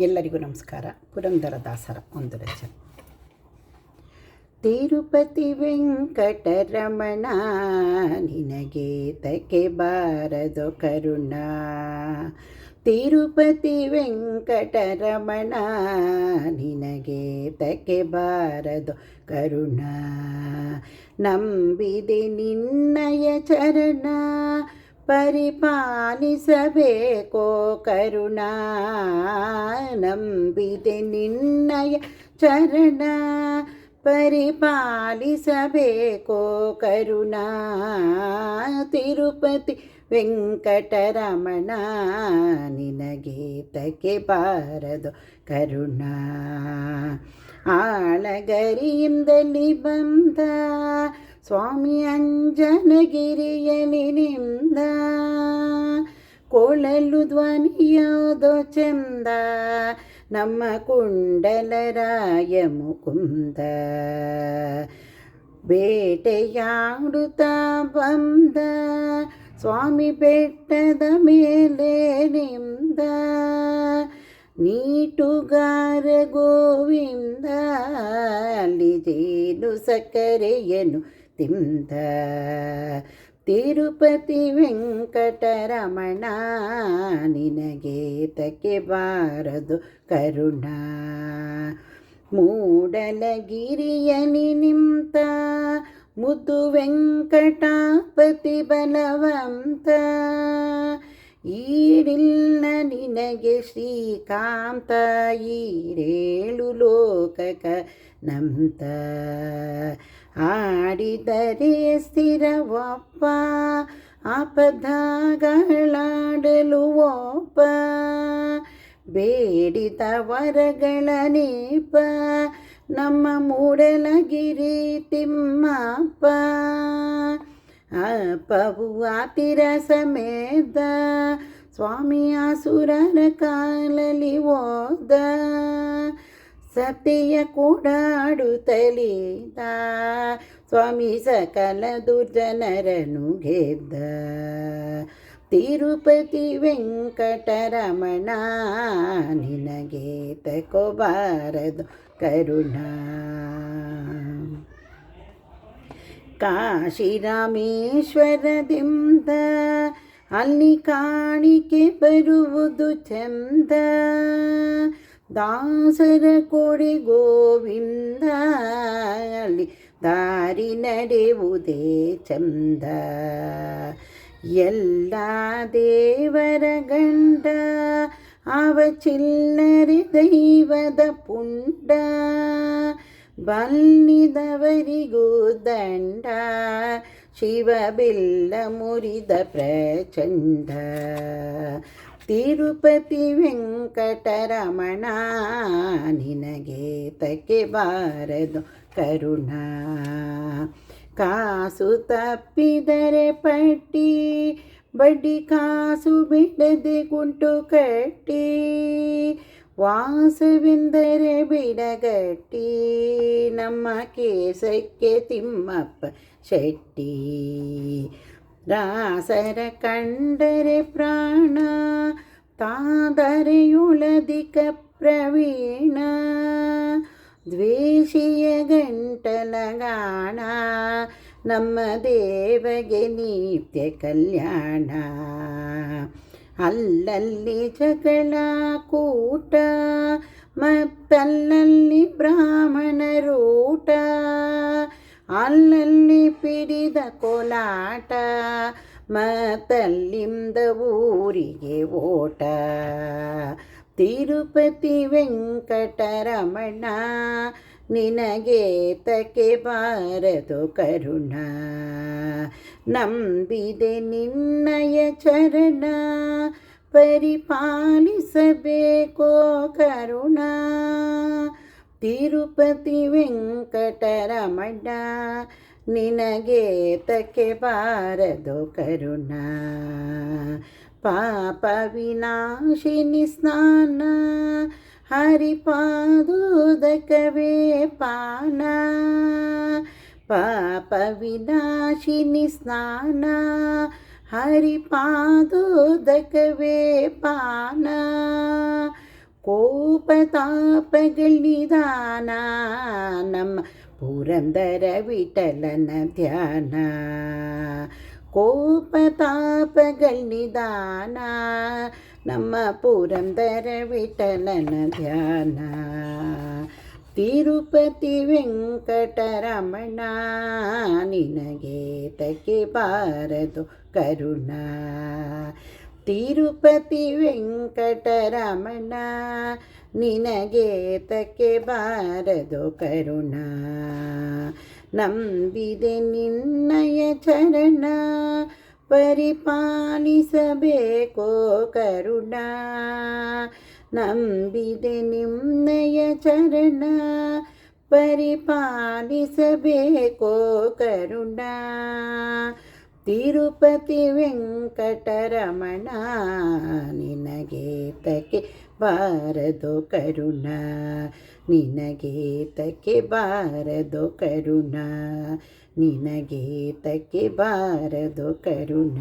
ಎಲ್ಲರಿಗೂ ನಮಸ್ಕಾರ. ಪುರಂದರ ದಾಸರ ಒಂದು ರಚನೆ. ತಿರುಪತಿ ವೆಂಕಟರಮಣ, ನಿನಗೆ ತಕೆ ಬಾರದು ಕರುಣ. ತಿರುಪತಿ ವೆಂಕಟರಮಣ, ನಿನಗೆ ತಕೆ ಬಾರದು ಕರುಣ. ನಂಬಿದೆ ನಿನ್ನಯ ಚರಣ ಪರಿಪಾಲಿಸಬೇಕೋ ಕರುಣ, ನಂಬಿದೆ ನಿನ್ನಯ ಚರಣ. ಪರಿಪಾಲಿಸಬೇಕೋ ಕರುಣ, ತಿರುಪತಿ ವೆಂಕಟರಮಣ. ನಿನಗೆ ತಕೆ ಬಾರದು ಕರುಣ. ಆಳಗರಿಯಿಂದಲಿ ಬಂದ ಸ್ವಾಮಿ ಅಂಜನಗಿರಿಯಲಿ ನಿಂದ ಕೊಳಲು ಧ್ವನಿಯೋದೋ ಚಂದ ನಮ್ಮ ಕುಂಡಲರಾಯ ಮುಕುಂದ ಬೇಟೆಯಾಡುತ್ತಾ ಬಂದ ಸ್ವಾಮಿ ಬೆಟ್ಟದ ಮೇಲೆ ನಿಂದ ನೀಟುಗಾರ ಗೋವಿಂದ ಅಲ್ಲಿ ಜೇನು ಸಕ್ಕರೆಯನ್ನು ತಿಂದ. ತಿರುಪತಿ ವೆಂಕಟರಮಣ, ನಿನಗೆ ತಕ್ಕೆ ಬಾರದು ಕರುಣ? ಮೂಡಲಗಿರಿಯ ನಿಂತ, ಮುದ್ದು ವೆಂಕಟಾಪತಿ ಬಲವಂತ. ಈಡಿಲ್ಲ ನಿನಗೆ ಶ್ರೀಕಾಂತ ಈರೇಳು ಲೋಕಕ ನಂತ. ಆಡಿದರೆ ಸ್ಥಿರವಪ್ಪ ಆಪದಾಗಳಾಡಲು ಒಪ್ಪ. ಬೇಡಿದ ವರಗಳ ನೀಪ, ನಮ್ಮ ಮೂಡಲಗಿರಿ ತಿಮ್ಮಪ್ಪ. ಅಪ್ಪವು ಆತಿರ ಸಮೇತ, ಸ್ವಾಮಿ ಕಾಲಲಿ ಓದ ಸತ್ಯ ಕೂಡಾಡುತ್ತಲಿದ ಸ್ವಾಮಿ ಸಕಲ ದುರ್ಜನರನು ಗೆದ್ದ. ತಿರುಪತಿ ವೆಂಕಟರಮಣ, ನಿನಗೆ ತಕೋಬಾರದು ಕರುಣ. ಕಾಶಿರಾಮೇಶ್ವರದಿಂದ ಅಲ್ಲಿ ಕಾಣಿಕೆ ಬರುವುದು ಚಂದ. ದಾಸರ ಕೊಡಿ ಗೋವಿಂದ ಅಲ್ಲಿ ದಾರಿ ನಡೆಯುವುದೇ ಚಂದ ಎಲ್ಲ ದೇವರ ಗಂಡ ಅವ ಚಿಲ್ಲರೆ ದೈವದ ಪುಂಡ ಬಲ್ಲಿದವರಿಗೂ ದಂಡ ಶಿವಬಿಲ್ಲ ಮುರಿದ ಪ್ರಚಂಡ ತಿರುಪತಿ ವೆಂಕಟರಮಣ ನಿನಗೆ ತಕ್ಕೆ ಬಾರದು ಕರುಣ. ಕಾಸು ತಪ್ಪಿದರೆ ಪಟ್ಟಿ, ಬಡ್ಡಿ ಕಾಸು ಬಿಡದೆ ಗುಂಟು ಕಟ್ಟಿ. ವಾಸವೆಂದರೆ ಬಿಡಗಟ್ಟಿ, ನಮ್ಮ ಕೇಸಕ್ಕೆ ತಿಮ್ಮಪ್ಪ ಶೆಟ್ಟಿ. ರಾಸರ ಕಂಡರೆ ಪ್ರಾಣ ತಾದರೆಯುಳದಿಕ ಪ್ರವೀಣ ದ್ವೇಷಿಯ ಗಂಟಲಗಾಣ ನಮ್ಮ ದೇವಗೆ ನಿತ್ಯ ಕಲ್ಯಾಣ ಅಲ್ಲಲ್ಲಿ ಜಗಳ ಕೂಟ ಮತ್ತಲ್ಲಲ್ಲಿ ಬ್ರಾಹ್ಮಣರೂಟ ಅಲ್ಲಲ್ಲಿ ಪಿಡಿದ ಕೋಲಾಟ, ಮತ್ತಲ್ಲಿಂದ ಊರಿಗೆ ಓಟ. ತಿರುಪತಿ ವೆಂಕಟರಮಣ, ನಿನಗೆ ತಕೆ ಬಾರದು ಕರುಣ? ನಂಬಿದೆ ನಿನ್ನಯ ಚರಣ, ಪರಿಪಾಲಿಸಬೇಕೋ ಕರುಣ? ತಿರುಪತಿ ವೆಂಕಟರಮಣ ನಿನಗೆ ತಕ್ಕೆ ಬಾರದು ಕರುಣ. ಪಾಪ ವಿನಾಶಿನಿ ಸ್ನಾನ, ಹರಿಪಾದೋದಕವೇ ಪಾನ. ಪಾಪ ವಿನಾಶಿನಿ ಸ್ನಾನ, ಹರಿಪಾದೋದಕವೇ ಪಾನ. ಕೋಪ ಕೋಪತಾಪಗಳ ನಿಧಾನ ನಮ್ಮ ಪುರಂದರ ವಿಠಲನ ಧ್ಯಾನ. ಕೋಪತಾಪಗಳಿದಾನ ನಮ್ಮ ಪುರಂದರ ವಿಠಲನ ಧ್ಯಾನ. ತಿರುಪತಿ ವೆಂಕಟರಮಣ, ನಿನಗೆ ತಕ್ಕೆ ಬಾರದು ಕರುಣ. ತಿರುಪತಿ ವೆಂಕಟರಮಣ ನಿನಗೆ ತಕ್ಕೆ ಬಾರದು ಕರುಣ. ನಂಬಿದೆ ನಿನ್ನಯ ಚರಣ, ಪರಿಪಾಲಿಸಬೇಕೋ ಕರುಣ. ನಂಬಿದೆ ನಿನ್ನಯ ಚರಣ, ಪರಿಪಾಲಿಸಬೇಕೋ ಕರುಣ. ತಿರುಪತಿ ವೆಂಕಟರಮಣ ನಿನಗೇತಕ್ಕೆ ಬಾರದು ಕರುಣ. ನಿನಗೇತಕ್ಕೆ ಬಾರದು ಕರುಣ. ನಿನಗೇತಕ್ಕೆ ಬಾರದು ಕರುಣ.